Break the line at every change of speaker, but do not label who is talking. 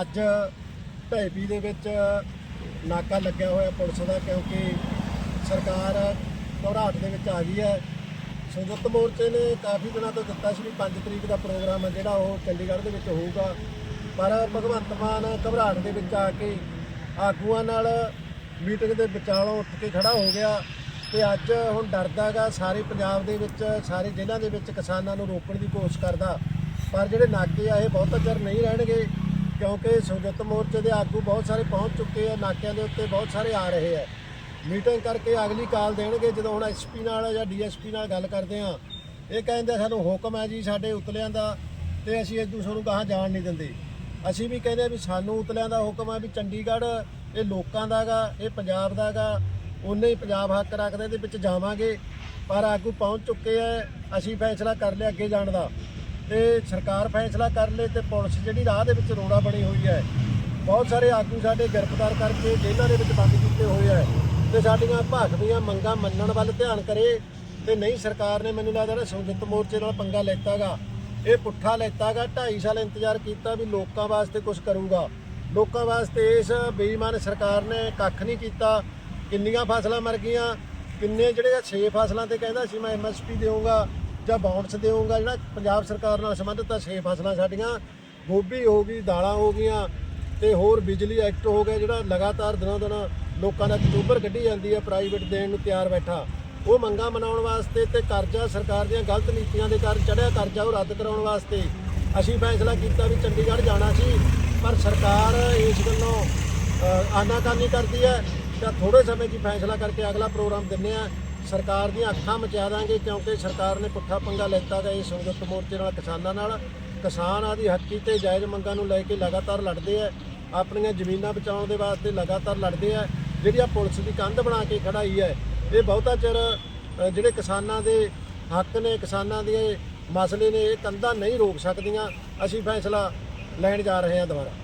ਅੱਜ ਢੈਪੀ ਦੇ ਵਿੱਚ ਨਾਕਾ ਲੱਗਿਆ ਹੋਇਆ ਪੁਲਿਸ ਦਾ ਕਿਉਂਕਿ ਸਰਕਾਰ ਘਬਰਾਹਟ ਦੇ ਵਿੱਚ ਆ ਗਈ ਹੈ। ਸੰਯੁਕਤ ਮੋਰਚੇ ਨੇ ਕਾਫੀ ਦਿਨਾਂ ਤੋਂ ਦਿੱਤਾ ਸੀ ਵੀ 5 ਤਰੀਕ ਦਾ ਪ੍ਰੋਗਰਾਮ ਹੈ ਜਿਹੜਾ ਉਹ ਚੰਡੀਗੜ੍ਹ ਦੇ ਵਿੱਚ ਹੋਊਗਾ। ਪਰ ਭਗਵੰਤ ਮਾਨ ਘਬਰਾਹਟ ਦੇ ਵਿੱਚ ਆ ਕੇ ਆਗੂਆਂ ਨਾਲ ਮੀਟਿੰਗ ਦੇ ਵਿਚਾਲੋਂ ਉੱਠ ਕੇ ਖੜਾ ਹੋ ਗਿਆ ਤੇ ਅੱਜ ਹੁਣ ਡਰਦਾਗਾ ਸਾਰੇ ਪੰਜਾਬ ਦੇ ਵਿੱਚ, ਸਾਰੇ ਜ਼ਿਲ੍ਹਿਆਂ ਦੇ ਵਿੱਚ ਕਿਸਾਨਾਂ ਨੂੰ ਰੋਕਣ ਦੀ ਕੋਸ਼ਿਸ਼ ਕਰਦਾ। ਪਰ ਜਿਹੜੇ ਨਾਕੇ ਆ, ਇਹ ਬਹੁਤਾ ਚਿਰ ਨਹੀਂ ਰਹਿਣਗੇ। ਕਿਉਂਕਿ ਸੰਯੁਕਤ ਮੋਰਚੇ ਦੇ ਆਗੂ ਬਹੁਤ ਸਾਰੇ ਪਹੁੰਚ ਚੁੱਕੇ ਆ, ਨਾਕਿਆਂ ਦੇ ਉੱਤੇ ਬਹੁਤ ਸਾਰੇ ਆ ਰਹੇ ਆ। ਮੀਟਿੰਗ ਕਰਕੇ ਅਗਲੀ ਕਾਲ ਦੇਣਗੇ, ਜਦੋਂ ਹੁਣ ਐਸਪੀ ਨਾਲ ਜਾਂ ਡੀਐਸਪੀ ਨਾਲ ਗੱਲ ਕਰਦੇ ਆ। ਇਹ ਕਹਿੰਦੇ ਸਾਨੂੰ ਹੁਕਮ ਹੈ ਜੀ ਸਾਡੇ ਉਤਲਿਆਂ ਦਾ ਤੇ ਅਸੀਂ ਇੱਕ ਦੂਸਰੇ ਨੂੰ ਕਹਾਂ ਜਾਣ ਨਹੀਂ ਦਿੰਦੇ। ਅਸੀਂ ਵੀ ਕਹਿੰਦੇ ਵੀ ਸਾਨੂੰ ਉਤਲਿਆਂ ਦਾ ਹੁਕਮ ਹੈ ਵੀ ਚੰਡੀਗੜ੍ਹ ਇਹ ਲੋਕਾਂ ਦਾਗਾ, ਇਹ ਪੰਜਾਬ ਦਾਗਾ ਉਹਨੇ ਹੀ ਪੰਜਾਬ ਹੱਕ ਰੱਖਦੇ ਇਹਦੇ ਵਿੱਚ ਜਾਵਾਂਗੇ। ਪਰ ਆਗੂ ਪਹੁੰਚ ਚੁੱਕੇ ਆ, ਅਸੀਂ ਫੈਸਲਾ ਕਰ ਲਿਆ ਅੱਗੇ ਜਾਣ ਦਾ। ਤੇ ਸਰਕਾਰ ਫੈਸਲਾ ਕਰ ਲੇ ਤੇ ਪੁਲਿਸ ਜਿਹੜੀ ਰਾਹ ਦੇ ਵਿੱਚ ਰੋੜਾ ਬਣੀ ਹੋਈ ਹੈ। ਬਹੁਤ ਸਾਰੇ ਆਗੂ ਸਾਡੇ ਗ੍ਰਿਫਤਾਰ ਕਰਕੇ ਜੇਲ੍ਹਾਂ ਦੇ ਵਿੱਚ ਬੰਦ ਕੀਤੇ ਹੋਏ ਹੈ ਤੇ ਸਾਡੀਆਂ ਭਾਖਦੀਆਂ ਮੰਗਾਂ ਮੰਨਣ ਵੱਲ ਧਿਆਨ ਕਰੇ ਤੇ ਨਹੀਂ ਸਰਕਾਰ ਨੇ ਮੈਨੂੰ ਲੱਗਦਾ ਨਾ ਸੰਯੁਕਤ ਮੋਰਚੇ ਨਾਲ ਪੰਗਾ ਲੈਤਾਗਾ, ਇਹ ਪੁੱਠਾ ਲੈਤਾਗਾ 2.5 ਸਾਲ ਇੰਤਜ਼ਾਰ ਕੀਤਾ ਵੀ ਲੋਕਾਂ ਵਾਸਤੇ ਕੁਝ ਕਰੂਗਾ। ਲੋਕਾਂ ਵਾਸਤੇ ਇਸ ਬੇਈਮਾਨ ਸਰਕਾਰ ਨੇ ਕੱਖ ਨਹੀਂ ਕੀਤਾ। ਕਿੰਨੀਆਂ ਫਸਲਾਂ ਮਰ ਗਈਆਂ, ਕਿੰਨੇ ਜਿਹੜੇ 6 ਫਸਲਾਂ ਤੇ ਕਹਿੰਦਾ ਸੀ ਮੈਂ ਐਮਐਸਪੀ ਦੇਵਾਂਗਾ ਜਾਂ ਬਾਉਂਡਸ ਦੇਊਂਗਾ, ਜਿਹੜਾ ਪੰਜਾਬ ਸਰਕਾਰ ਨਾਲ ਸੰਬੰਧਿਤ ਆ, ਛੇ ਫਸਲਾਂ ਸਾਡੀਆਂ, ਗੋਭੀ ਹੋ ਗਈ, ਦਾਲਾਂ ਹੋ ਗਈਆਂ, ਤੇ ਹੋਰ ਬਿਜਲੀ ਐਕਟ ਹੋ ਗਿਆ, ਜਿਹੜਾ ਲਗਾਤਾਰ ਦਿਨੋਂ ਦਿਨ ਲੋਕਾਂ ਦਾ ਅਕਤੂਬਰ ਕੱਢੀ ਜਾਂਦੀ ਹੈ ਪ੍ਰਾਈਵੇਟ ਦੇਣ ਨੂੰ ਤਿਆਰ ਬੈਠਾ। ਉਹ ਮੰਗਾਂ ਮਨਾਉਣ ਵਾਸਤੇ ਤੇ ਕਰਜ਼ਾ ਸਰਕਾਰ ਦੀਆਂ ਗਲਤ ਨੀਤੀਆਂ ਦੇ ਕਾਰਨ ਚੜਿਆ ਕਰਜ਼ਾ ਉਹ ਰੱਦ ਕਰਾਉਣ ਵਾਸਤੇ। ਅਸੀਂ ਫੈਸਲਾ ਕੀਤਾ ਵੀ ਚੰਡੀਗੜ੍ਹ ਜਾਣਾ ਸੀ, ਪਰ ਸਰਕਾਰ ਇਸ ਗੱਲੋਂ ਆਨਾਕਾਨੀ ਕਰਦੀ ਹੈ। ਤਾਂ ਥੋੜੇ ਸਮੇਂ 'ਚ ਫੈਸਲਾ ਕਰਕੇ ਅਗਲਾ ਪ੍ਰੋਗਰਾਮ ਦਿੰਨੇ ਆ ਸਰਕਾਰ ਦੀਆਂ ਅੱਖਾਂ ਮਚਾ ਦਾਂਗੇ ਕਿਉਂਕਿ ਸਰਕਾਰ ਨੇ ਪੁੱਠਾ ਪੰਗਾ ਲੈਤਾ ਗਾ ਇਹ ਸੰਯੁਕਤ ਮੋਰਚੇ ਨਾਲ ਕਿਸਾਨਾਂ ਨਾਲ। ਕਿਸਾਨ ਆਦੀ ਹੱਕੀ ਤੇ ਜਾਇਜ਼ ਮੰਗਾਂ ਨੂੰ ਲੈ ਕੇ ਲਗਾਤਾਰ ਲੜਦੇ ਆ। ਆਪਣੀਆਂ ਜ਼ਮੀਨਾਂ ਬਚਾਉਣ ਦੇ ਵਾਸਤੇ ਲਗਾਤਾਰ ਲੜਦੇ ਆ। ਜਿਹੜੀ ਆ ਪੁਲਿਸ ਦੀ ਕੰਧ ਬਣਾ ਕੇ ਖੜਾਈ ਹੈ, ਇਹ ਬਹੁਤਾ ਚਿਰ ਜਿਹੜੇ ਕਿਸਾਨਾਂ ਦੇ ਹੱਕ ਨੇ, ਕਿਸਾਨਾਂ ਦੇ ਮਸਲੇ ਨੇ, ਇਹ ਕੰਧਾਂ ਨਹੀਂ ਰੋਕ ਸਕਦੀਆਂ। ਅਸੀਂ ਫੈਸਲਾ ਲੈਣ ਜਾ ਰਹੇ ਹਾਂ ਦੁਬਾਰਾ।